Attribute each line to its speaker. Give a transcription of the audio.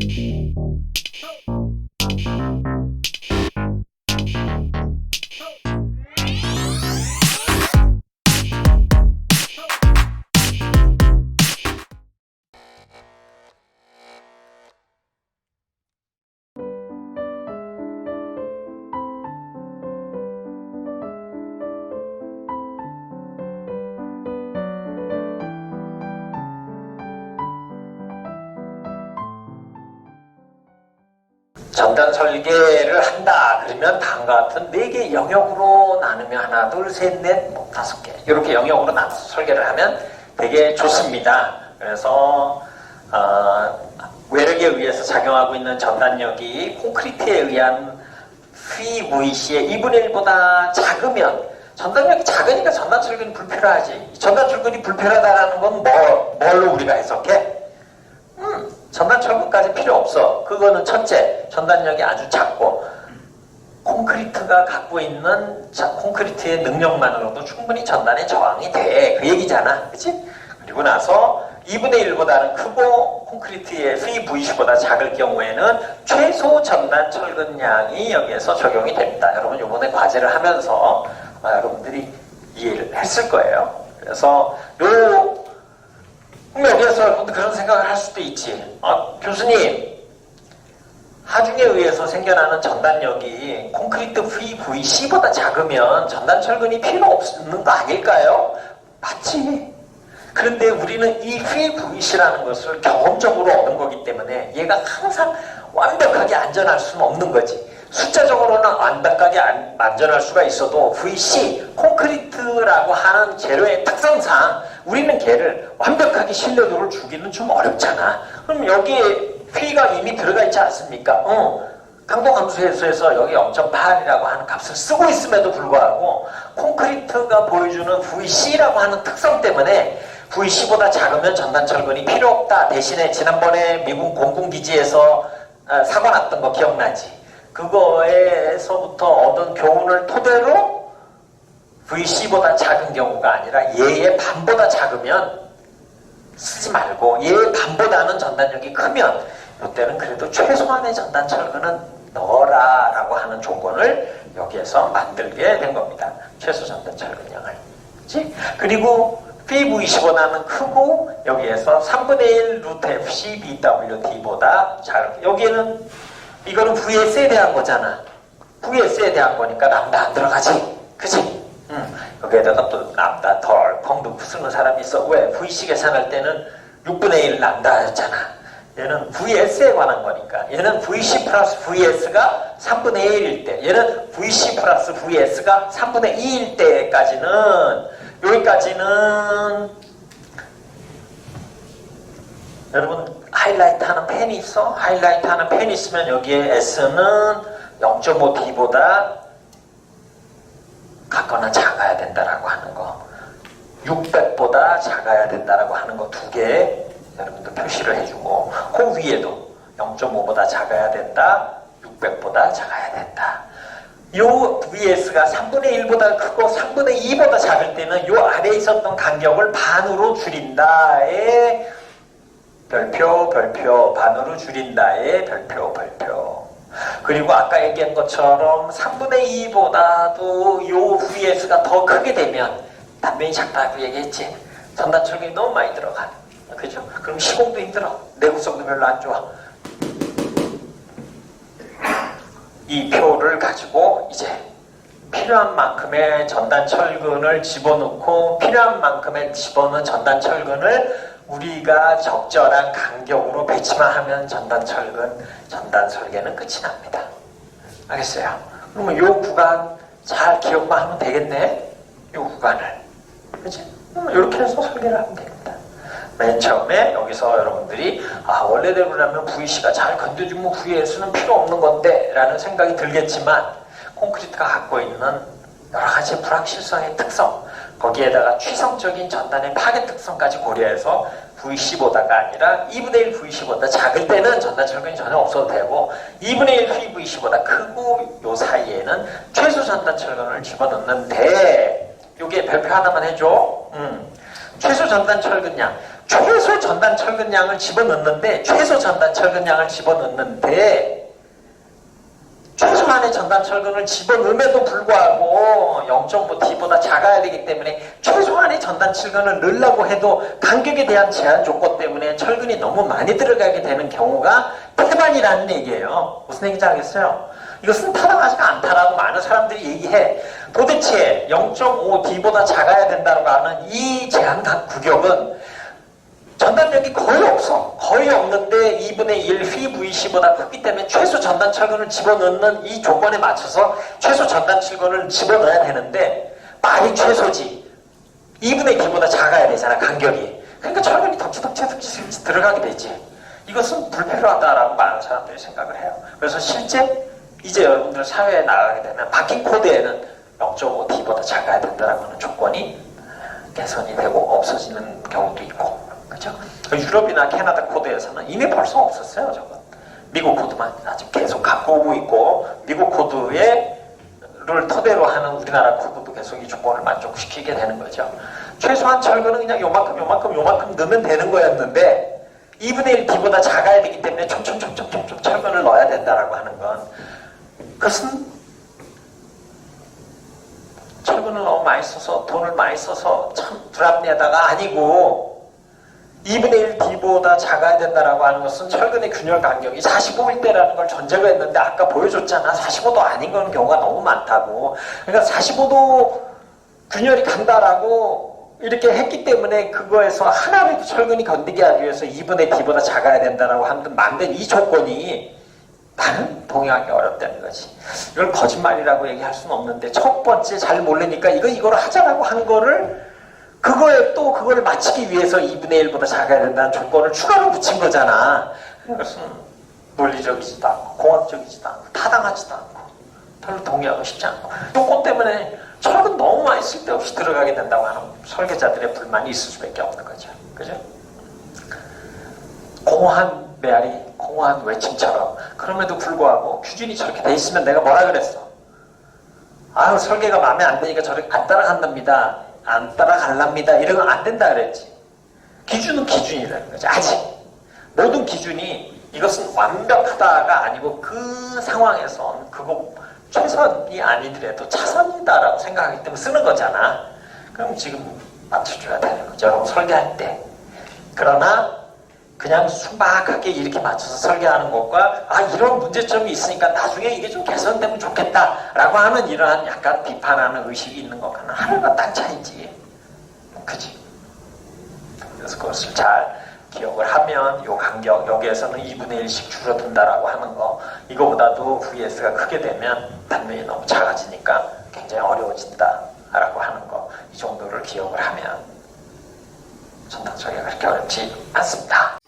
Speaker 1: Thank you. 전단 설계를 한다 그러면 다음과 같은 네 개 영역으로 나누면 하나 둘 셋 넷 뭐 다섯 개 이렇게 영역으로 나눠서 설계를 하면 되게 좋습니다. 그래서 어, 외력에 의해서 작용하고 있는 전단력이 콘크리트에 의한 VVC의 2분의 1보다 작으면 전단력이 작으니까 전단 철근이 불필요하지. 전단 철근이 불필요하다는 건 뭐, 뭘로 우리가 해석해? 음, 전단 철근까지 필요 없어. 그거는 첫째, 전단력이 아주 작고 콘크리트가 갖고 있는 자, 콘크리트의 능력만으로도 충분히 전단에 저항이 돼. 그 얘기잖아. 그치? 그리고 나서 2분의 1보다는 크고 콘크리트의 VVC보다 작을 경우에는 최소 전단 철근량이 여기에서 적용이 됩니다. 여러분 이번에 과제를 하면서 아마 여러분들이 이해를 했을 거예요. 그래서 요 여기에서 여러분들 그런 생각을 할 수도 있지. 아, 교수님, 하중에 의해서 생겨나는 전단력이 콘크리트 VVC보다 작으면 전단 철근이 필요 없는 거 아닐까요? 맞지. 그런데 우리는 이 VVC라는 것을 경험적으로 얻은 거기 때문에 얘가 항상 완벽하게 안전할 수는 없는 거지. 숫자적으로는 완벽하게 안- 안전할 수가 있어도 VC, 콘크리트라고 하는 재료의 특성상 우리는 걔를 완벽하게 신뢰도를 주기는 좀 어렵잖아. 그럼 여기에 P가 이미 들어가 있지 않습니까? 어. 강도감수해서에서 여기 0.8이라고 하는 값을 쓰고 있음에도 불구하고 콘크리트가 보여주는 VC라고 하는 특성 때문에 VC보다 작으면 전단철근이 필요 없다. 대신에 지난번에 미국 공군기지에서 아, 사고 났던 거 기억나지? 그거에서부터 얻은 교훈을 토대로 VC보다 작은 경우가 아니라 얘의 반보다 작으면 쓰지 말고 얘의 반보다는 전단력이 크면 이때는 그래도 최소한의 전단 철근은 넣어라 라고 하는 조건을 여기에서 만들게 된 겁니다. 최소 전단 철근량을. 그치? 그리고 PV20보다는 크고 여기에서 3분의 1 루트 FC BWT보다 작 여기에는 이거는 VS에 대한 거잖아. VS에 대한 거니까 람다 안 들어가지. 그치? 응. 여기에다가 또 람다 덜 펑도 쓰는 사람이 있어. 왜? VC 계산할 때는 6분의 1 람다였잖아. 얘는 VS에 관한 거니까. 얘는 VC 플러스 VS가 3분의 1일 때, 얘는 VC 플러스 VS가 3분의 2일 때까지는, 여기까지는, 여러분, 하이라이트 하는 펜이 있어? 하이라이트 하는 펜이 있으면 여기에 S는 0.5D보다 같거나 작아야 된다라고 하는 거. 600보다 작아야 된다라고 하는 거 두 개 여러분들 표시를 해주고 그 위에도 0.5보다 작아야 된다 600보다 작아야 된다 요 VS가 3분의 1보다 크고 3분의 2보다 작을 때는 요 아래에 있었던 간격을 반으로 줄인다의 별표 별표 반으로 줄인다의 별표 별표 그리고 아까 얘기한 것처럼 3분의 2보다도 요 VS가 더 크게 되면 단면이 작다고 얘기했지. 전단철근이 너무 많이 들어가. 그죠? 그럼 시공도 힘들어. 내구성도 별로 안 좋아. 이 표를 가지고 이제 필요한 만큼의 전단 철근을 집어넣고 필요한 만큼의 집어넣은 전단 철근을 우리가 적절한 간격으로 배치만 하면 전단 철근, 전단 설계는 끝이 납니다. 알겠어요? 그러면 이 구간 잘 기억만 하면 되겠네? 이 구간을. 그치? 그러면 이렇게 해서 설계를 하면 됩니다. 맨 처음에 여기서 여러분들이 아 원래대로라면 VC가 잘 건드주면 VS는 필요 없는 건데 라는 생각이 들겠지만 콘크리트가 갖고 있는 여러 가지 불확실성의 특성 거기에다가 취성적인 전단의 파괴 특성까지 고려해서 VC보다가 아니라 2분의 1 VC보다. 작을 때는 전단 철근이 전혀 없어도 되고 2분의 1 VC보다. 크고 요 사이에는 최소 전단 철근을 집어넣는데 요게 별표 하나만 해줘. 음. 최소 전단 철근량. 최소 전단 철근량을 집어넣는데 최소 전단 철근량을 집어넣는데 최소한의 전단 철근을 집어넣음에도 불구하고 0.5T보다 작아야 되기 때문에 최소한의 전단 철근을 넣으려고 해도 간격에 대한 제한 조건 때문에 철근이 너무 많이 들어가게 되는 경우가 태반이라는 얘기예요. 무슨 얘기인지 알겠어요? 이것은 타당하지가 않다라고 많은 사람들이 얘기해. 도대체 0.5D보다 작아야 된다고 하는 이 제한 구격은 전단력이 거의 없어. 거의 없는데 2분의 1 VVC보다 크기 때문에 최소 전단 철근을 집어넣는 이 조건에 맞춰서 최소 전단 철근을 집어넣어야 되는데 말이 최소지. 2분의 1보다 작아야 되잖아, 간격이. 그러니까 철근이 덕지덕지 덕지 들어가게 되지. 이것은 불필요하다라고 많은 사람들이 생각을 해요. 그래서 실제 이제 여러분들 사회에 나가게 되면 바뀐 코드에는 0.5T보다 작아야 된다라고 하는 조건이 개선이 되고 없어지는 경우도 있고 그죠? 유럽이나 캐나다 코드에서는 이미 벌써 없었어요, 저건. 미국 코드만 아직 계속 갖고 오고 있고, 미국 코드의 를 토대로 하는 우리나라 코드도 계속 이 조건을 만족시키게 되는 거죠. 최소한 철근은 그냥 요만큼, 요만큼, 요만큼 넣으면 되는 거였는데, 2분의 1 D보다 작아야 되기 때문에 촘촘촘촘촘 철근을 넣어야 된다라고 하는 건, 그것은 철근을 너무 많이 써서, 돈을 많이 써서 참 불합리하다가 아니고, 2분의 1 D보다 작아야 된다라고 하는 것은 철근의 균열 간격이 45일 때라는 걸 전제가 했는데 아까 보여줬잖아. 45도 아닌 건 경우가 너무 많다고. 그러니까 45도 균열이 간다라고 이렇게 했기 때문에 그거에서 하나라도 철근이 건드게 하기 위해서 2분의 D보다 작아야 된다라고 하는 만든 이 조건이 나는 동의하기 어렵다는 거지. 이걸 거짓말이라고 얘기할 수는 없는데 첫 번째 잘 모르니까 이거 이거를 하자라고 한 거를 그거에 또 그걸 마치기 위해서 2분의 1보다 작아야 된다는 조건을 추가로 붙인 거잖아. 그것은 논리적이지도 않고 공학적이지도 않고 타당하지도 않고 별로 동의하고 싶지 않고 조건 때문에 철은 너무 많이 쓸데없이 들어가게 된다고 하는 설계자들의 불만이 있을 수밖에 없는 거죠. 그죠? 공허한 메아리, 공허한 외침처럼 그럼에도 불구하고 규준이 저렇게 돼 있으면 내가 뭐라 그랬어? 아유 설계가 마음에 안 드니까 저렇게 안 따라간답니다. 안 따라갈랍니다. 이러면 안 된다 그랬지. 기준은 기준이라는 거죠. 아직. 모든 기준이 이것은 완벽하다가 아니고 그 상황에선 그거 최선이 아니더라도 차선이다라고 생각하기 때문에 쓰는 거잖아. 그럼 지금 맞춰줘야 되는 거죠. 설계할 때. 그러나 그냥 순박하게 이렇게 맞춰서 설계하는 것과 아 이런 문제점이 있으니까 나중에 이게 좀 개선되면 좋겠다라고 하는 이러한 약간 비판하는 의식이 있는 것과는 하늘과 땅 차이지. 그지? 그래서 그것을 잘 기억을 하면 요 간격 여기에서는 2분의 1씩 줄어든다라고 하는 거 이거보다도 VS가 크게 되면 단면이 너무 작아지니까 굉장히 어려워진다라고 하는 거 이 정도를 기억을 하면 전당적이 그렇게 어렵지 않습니다.